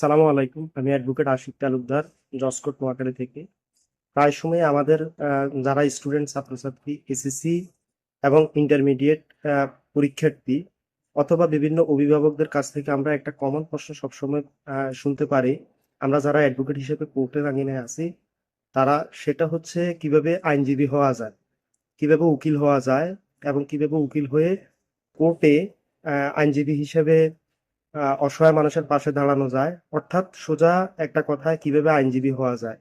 সালামু আলাইকুম। আমি অ্যাডভোকেট আশিক তালুকদার জসকোট নোয়াখালী থেকে। প্রায় সময় আমাদের যারা স্টুডেন্ট ছাত্রছাত্রী এসএসসি এবং ইন্টারমিডিয়েট পরীক্ষার্থী অথবা বিভিন্ন অভিভাবকদের কাছ থেকে আমরা একটা কমন প্রশ্ন সবসময় শুনতে পারি। আমরা যারা অ্যাডভোকেট হিসেবে কোর্টের আঙিনায় আছি, তারা সেটা হচ্ছে কীভাবে আইনজীবী হওয়া যায়, কীভাবে উকিল হওয়া যায় এবং কীভাবে উকিল হয়ে কোর্টে আইনজীবী হিসেবে অসহায় মানুষের পাশে দাঁড়ানো যায়। অর্থাৎ সোজা একটা কথায় কীভাবে আইনজীবী হওয়া যায়?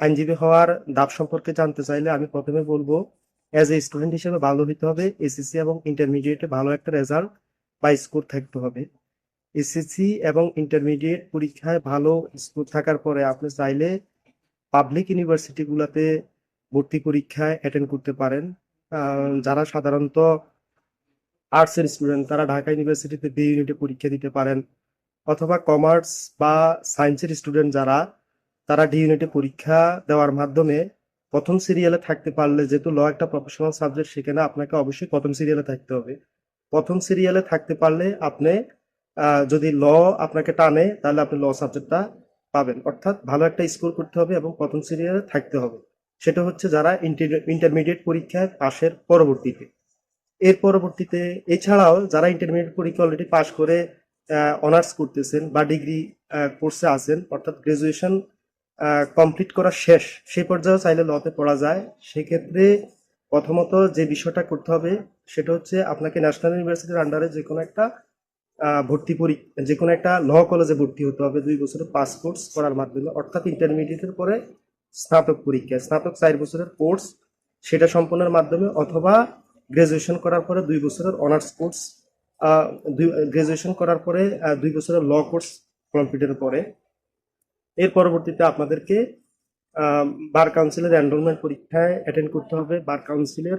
আইনজীবী হওয়ার ধাপ সম্পর্কে জানতে চাইলে আমি প্রথমে বলব অ্যাজ এ স্টুডেন্ট হিসেবে ভালো হতে হবে। এসএসসি এবং ইন্টারমিডিয়েটে ভালো একটা রেজাল্ট বা স্কোর থাকতে হবে। এসএসসি এবং ইন্টারমিডিয়েট পরীক্ষায় ভালো স্কোর থাকার পরে আপনি চাইলে পাবলিক ইউনিভার্সিটিগুলোতে ভর্তি পরীক্ষায় অ্যাটেন্ড করতে পারেন। যারা সাধারণত আর্টসের স্টুডেন্ট তারা ঢাকা ইউনিভার্সিটিতে বি ইউনিটে পরীক্ষা দিতে পারেন। অথবা কমার্স বা সায়েন্সের স্টুডেন্ট যারা, তারা ডি ইউনিটে পরীক্ষা দেওয়ার মাধ্যমে প্রথম সিরিয়ালে থাকতে পারলে, যেহেতু ল একটা প্রফেশনাল সাবজেক্ট সেখানে আপনাকে অবশ্যই প্রথম সিরিয়ালে থাকতে হবে। প্রথম সিরিয়ালে থাকতে পারলে আপনি যদি ল আপনাকে টানে, তাহলে আপনি ল সাবজেক্টটা পাবেন। অর্থাৎ ভালো একটা স্কোর করতে হবে এবং প্রথম সিরিয়ালে থাকতে হবে। সেটা হচ্ছে যারা ইন্টারমিডিয়েট পরীক্ষায় পাশের পরবর্তীতে। এর পরবর্তীতে এছাড়াও যারা ইন্টারমিডিয়েট পরীক্ষা অলরেডি পাশ করে অনার্স করতেছেন বা ডিগ্রি কোর্সে আছেন, অর্থাৎ গ্রাজুয়েশন কমপ্লিট করা শেষ সেই পর্যায়েও চাইলে লতে পড়া যায়। সেক্ষেত্রে প্রথমত যে বিষয়টা করতে হবে, সেটা হচ্ছে আপনাকে ন্যাশনাল ইউনিভার্সিটির আন্ডারে যে কোনো একটা ভর্তি পরীক্ষা যে কোনো একটা ল কলেজে ভর্তি হতে হবে দুই বছরের পাস কোর্স করার মাধ্যমে। অর্থাৎ ইন্টারমিডিয়েটের পরে স্নাতক পরীক্ষা, স্নাতক চার বছরের কোর্স সেটা সম্পন্নের মাধ্যমে অথবা গ্রাজুয়েশন করার পরে দুই বছরের অনার্স কোর্স গ্রাজুয়েশন করার পরে দুই বছরের ল কোর্স কমপ্লিটের পরে। এর পরবর্তীতে আপনাদেরকে বার কাউন্সিলের এনরোলমেন্ট পরীক্ষায় অ্যাটেন্ড করতে হবে। বার কাউন্সিলের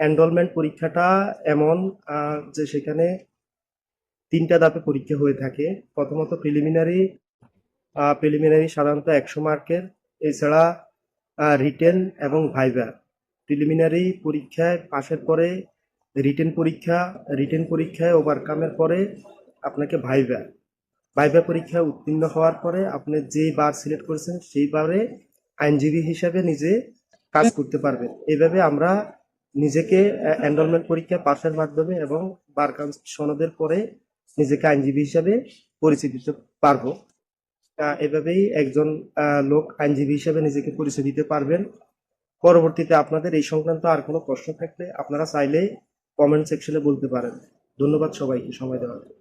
এনরোলমেন্ট পরীক্ষাটা এমন যে সেখানে তিনটা ধাপে পরীক্ষা হয়ে থাকে। প্রথমত প্রিলিমিনারি প্রিলিমিনারি সাধারণত একশো মার্কের এছাড়া রিটেন এবং ভাইভা প্রিলিমিনারি পরীক্ষায় পাশের পরে রিটেন পরীক্ষা রিটেন পরীক্ষায় ওভারকামের পরে আপনাকে ভাইভা ভাইভা পরীক্ষায় উত্তীর্ণ হওয়ার পরে আপনি যে বার সিলেক্ট করেছেন সেই বারে আইনজীবী হিসাবে নিজে কাজ করতে পারবেন। এইভাবে আমরা নিজেকে এনরোলমেন্ট পরীক্ষায় পাশের মাধ্যমে এবং বার সনদের পরে নিজেকে আইনজীবী হিসাবে পরিচয় দিতে পারব। এভাবেই একজন লোক আইনজীবী হিসাবে নিজেকে পরিচয় দিতে পারবেন। পরবর্তীতে আপনাদের এই সংক্রান্ত আর কোনো প্রশ্ন থাকলে আপনারা চাইলে কমেন্ট সেকশনে বলতে পারেন। ধন্যবাদ সবাইকে সময় দেওয়ার জন্য।